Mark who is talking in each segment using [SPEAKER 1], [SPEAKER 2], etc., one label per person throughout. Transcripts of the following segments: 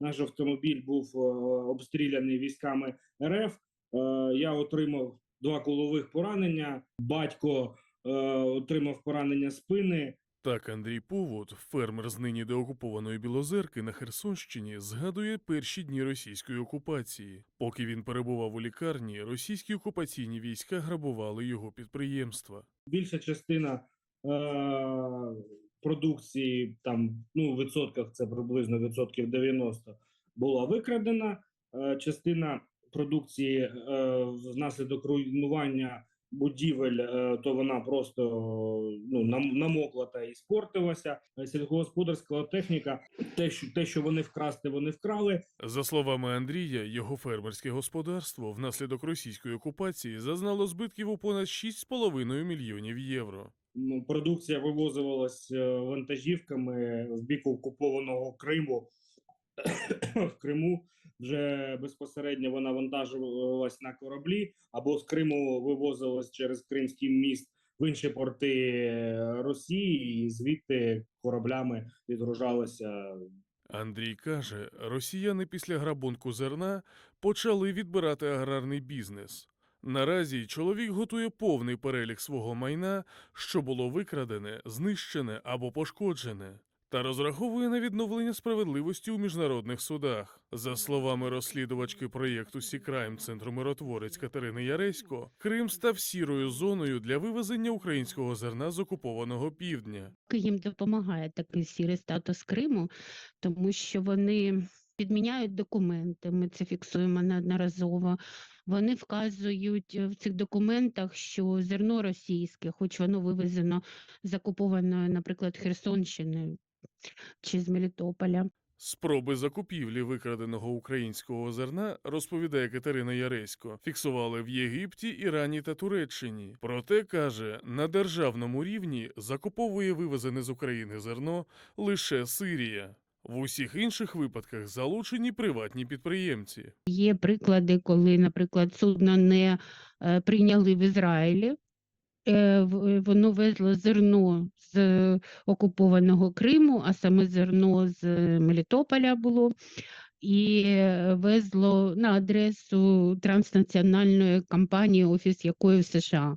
[SPEAKER 1] наш автомобіль був е, обстріляний військами РФ. Е, Я отримав два кулових поранення. Батько е, отримав поранення спини.
[SPEAKER 2] Так Андрій Повод, фермер з нині деокупованої Білозерки на Херсонщині, згадує перші дні російської окупації. Поки він перебував у лікарні, російські окупаційні війська грабували його підприємства.
[SPEAKER 1] Більша частина е, продукції, там ну в відсотках це приблизно відсотків 90, була викрадена. Е, частина продукції е, внаслідок руйнування будівель, е, то вона просто ну нам- намокла та і спортилася. Сільськогосподарська техніка, те, що те, що вони вкрасти, вони вкрали.
[SPEAKER 2] За словами Андрія, його фермерське господарство внаслідок російської окупації зазнало збитків у понад 6,5 мільйонів євро.
[SPEAKER 1] Ну, продукція вивозилась е, вантажівками з біку окупованого Криму. В Криму вже безпосередньо вона вантажувалась на кораблі або з Криму вивозилась через Кримський міст в інші порти е, Росії, і звідти кораблями відгружалася
[SPEAKER 2] Андрій каже, росіяни після грабунку зерна почали відбирати аграрний бізнес. Наразі чоловік готує повний перелік свого майна, що було викрадене, знищене або пошкоджене, та розраховує на відновлення справедливості у міжнародних судах. За словами розслідувачки проєкту Сікрайм Центру миротворець Катерини Яресько, Крим став сірою зоною для вивезення українського зерна з окупованого півдня.
[SPEAKER 3] їм допомагає такий сірий статус Криму, тому що вони підміняють документи. Ми це фіксуємо неодноразово. Вони вказують е, в цих документах, що зерно російське, хоч воно вивезено з окупованої, наприклад, Херсонщини чи з Мелітополя.
[SPEAKER 2] Спроби закупівлі викраденого українського зерна, розповідає Катерина Яресько, фіксували в Єгипті, Ірані та Туреччині. Проте каже, на державному рівні закуповує вивезене з України зерно лише Сирія. В усіх інших випадках залучені приватні підприємці.
[SPEAKER 3] Є приклади, коли, наприклад, судно не е, прийняли в Ізраїлі. Е, Воно везло зерно з е, окупованого Криму, а саме зерно з е, Мелітополя було, і е, везло на адресу транснаціональної компанії, офіс якої в США.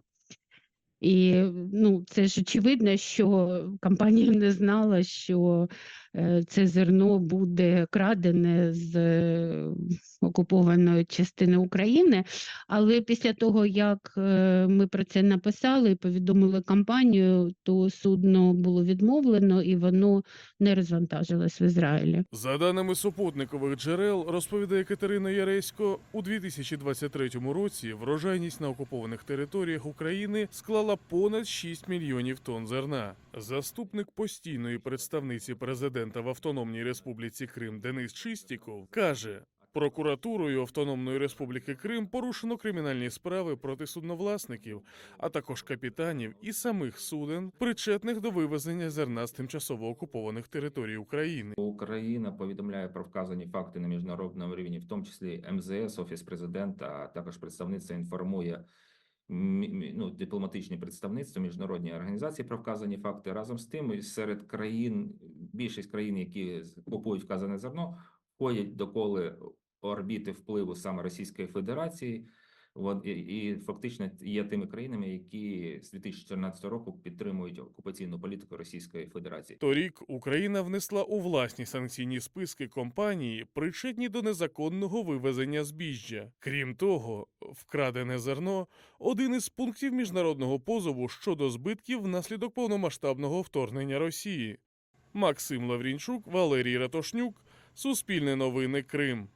[SPEAKER 3] І ну, це ж очевидно, що компанія не знала, що е, це зерно буде крадене з е, окупованої частини України. Але після того, як е, ми про це написали і повідомили компанію, то судно було відмовлено і воно не розвантажилось в Ізраїлі.
[SPEAKER 2] За даними супутникових джерел, розповідає Катерина Яресько, у 2023 році врожайність на окупованих територіях України склала понад 6 мільйонів тонн зерна. Заступник постійної представниці президента в Автономній Республіці Крим Денис Чистіков каже. Прокуратурою Автономної Республіки Крим порушено кримінальні справи проти судновласників, а також капітанів і самих суден, причетних до вивезення зерна з тимчасово окупованих територій України.
[SPEAKER 4] Україна повідомляє про вказані факти на міжнародному рівні, в тому числі МЗС, Офіс президента, а також представниця інформує ну, дипломатичні представництва, міжнародні організації про вказані факти. Разом з тим, серед країн, більшість країн, які купують вказане зерно, входять до коли орбіти впливу саме Російської Федерації. І, і фактично є тими країнами, які з 2014 року підтримують окупаційну політику Російської Федерації.
[SPEAKER 2] Торік Україна внесла у власні санкційні списки компанії, причетні до незаконного вивезення збіжжя. Крім того, вкрадене зерно один із пунктів міжнародного позову щодо збитків внаслідок повномасштабного вторгнення Росії. Максим Лаврінчук, Валерій Ратошнюк, Суспільне новини Крим.